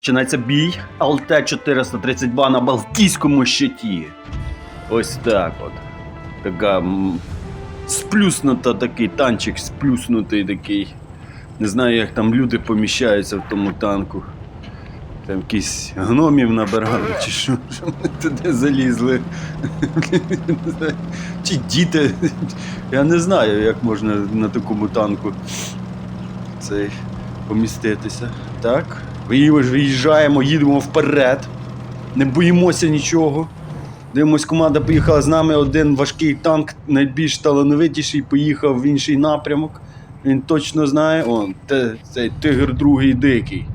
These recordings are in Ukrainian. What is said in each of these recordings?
Починається бій ЛТ-432 на Балтійському щиті. Ось так от. Така сплюснута такий танчик, сплюснутий такий. Не знаю, як там люди поміщаються в тому танку. Там якісь гномів набирали, чи що, вони туди залізли. Чи діти. Я не знаю, як можна на такому танку цей поміститися. Так. Виїж- Виїжджаємо, їдемо вперед. Не боїмося нічого. Дивимось, команда поїхала з нами. Один важкий танк, найбільш талановитіший, поїхав в інший напрямок. Він точно знає. О, те, цей тигр другий дикий.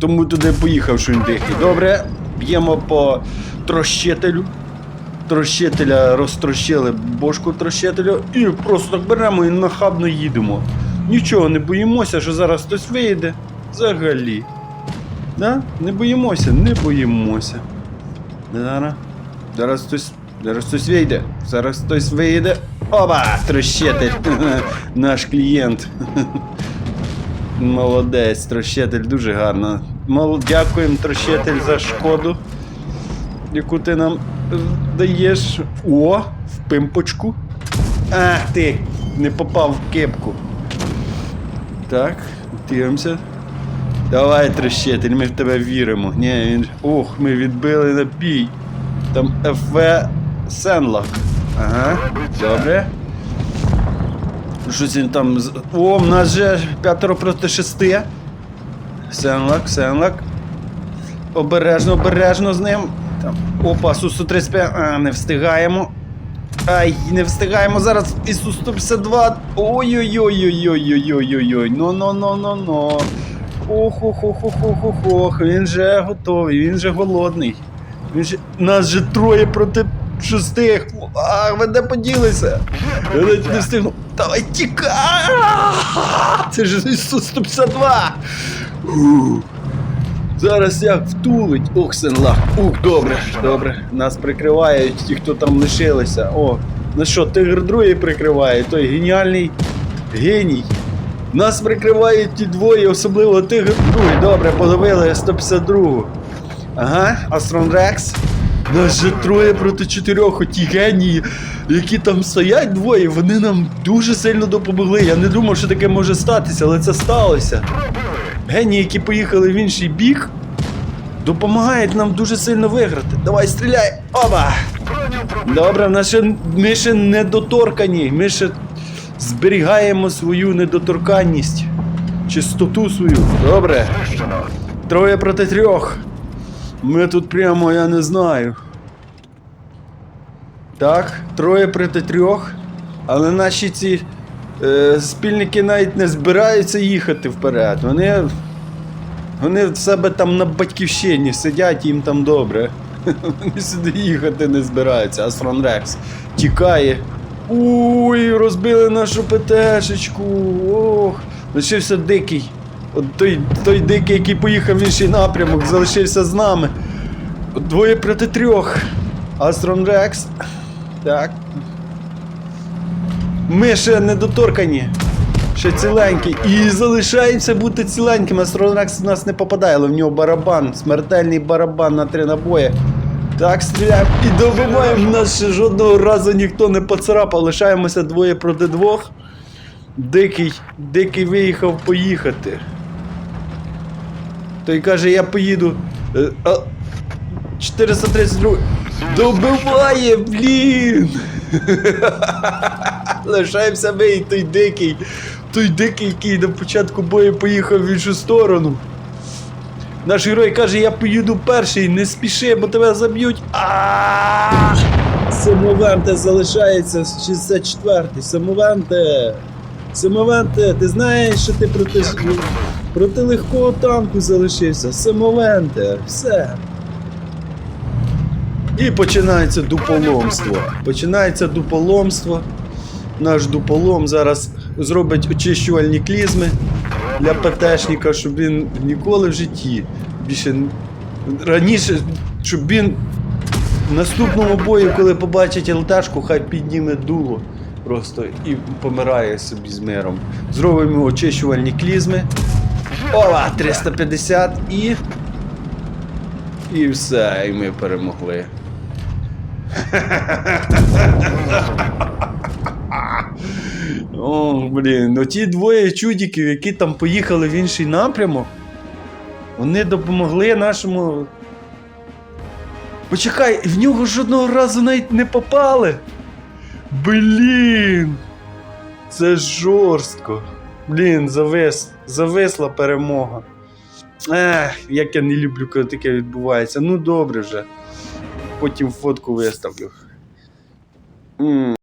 Тому туди поїхав, що він дикий. Добре, б'ємо по трощителю. Трощителя розтрощили бошку трощителю і просто так беремо і нахабно їдемо. Нічого не боїмося, що зараз хтось вийде. Взагалі. Да? Не боїмося, не боїмося. Зараз. Зараз хтось. Зараз хтось вийде. Зараз хтось вийде. Опа! Трощитель. Наш клієнт. Молодець, трощитель дуже гарно. Мол, дякуємо, трощитель, за шкоду, яку ти нам даєш. О, в пимпочку. Ах ти! Не попав в кепку. Так, дивимося. Давай, трещитель, ми в тебе віримо. Ні, він. Ох, ми відбили на бій. Там ФВ Сенлак. Ага, добре. Щось він там. О, в нас же п'ятеро проти шести. Сенлак, Сенлак. Обережно, обережно з ним. Там. Опа, Су-135. А, не встигаємо. Ай, не встигаємо зараз ісу 152. Ой-ой-ой-ой-ой-ой-ой-ой. Ну ну ну ну ну. Ох, ох, ох, ох, ох, ох, ох. Він же готовий, він же голодний. Він же... Нас же троє проти шести. А, ви де поділися? Я навіть не встигну. Давай тікай! Це ж ісу 152. Зараз як втулить. Ох, сенлах. Ух, добре, добре. Нас прикривають ті, хто там лишилися. О, ну що, тигр другий прикриває, той геніальний геній. Нас прикривають ті двоє, особливо тигр другий. Добре, подавили 152. Ага, Астрон Рекс. Нас же троє проти чотирьох, оті генії, які там стоять двоє, вони нам дуже сильно допомогли. Я не думав, що таке може статися, але це сталося. Генії, які поїхали в інший бік, допомагають нам дуже сильно виграти. Давай, стріляй! Оба! Добре, ще, ми ще недоторкані. Ми ще зберігаємо свою недоторканність. Чистоту свою. Добре. Троє проти трьох. Ми тут прямо, я не знаю. Так, троє проти трьох. Але наші ці е, спільники навіть не збираються їхати вперед. Вони. Вони в себе там на батьківщині сидять, їм там добре. Вони сюди їхати не збираються. Астрон Рекс тікає. Уй, розбили нашу ПТшечку. Ох, лишився дикий. От той, той дикий, який поїхав в інший напрямок, залишився з нами. Двоє проти трьох. Астрон Рекс. Так. Ми ще недоторкані. Ще ціленькі. І залишаємося бути ціленькими. Астронакс в нас не попадає, але в нього барабан. Смертельний барабан на три набої. Так, стріляємо і добиваємо. Нас ще жодного разу ніхто не поцарапав. Лишаємося двоє проти двох. Дикий, дикий виїхав поїхати. Той каже, я поїду. Е, 432. Добиває, блін! Лишаємося ми і той дикий. Той дикий, який на початку бою поїхав в іншу сторону. Наш герой каже, я поїду перший, не спіши, бо тебе заб'ють. А залишається 64-й. Самовенте. Самовенте, ти знаєш, що ти проти, проти легкого танку залишився. Самовенте, все. І починається дуполомство. Починається дуполомство. Наш дуполом зараз зробить очищувальні клізми для ПТшника, щоб він ніколи в житті більше раніше, щоб він в наступному бою, коли побачить ЛТшку, хай підніме дуло просто і помирає собі з миром. Зробимо очищувальні клізми. Ова, 350 і. І все, і ми перемогли. О, блін, ну ті двоє чудіків, які там поїхали в інший напрямок, вони допомогли нашому. Почекай, в нього жодного разу навіть не попали. Блін. Це жорстко. Блін, завис, зависла перемога. Ех, як я не люблю, коли таке відбувається. Ну добре вже. Потім фотку виставлю. М.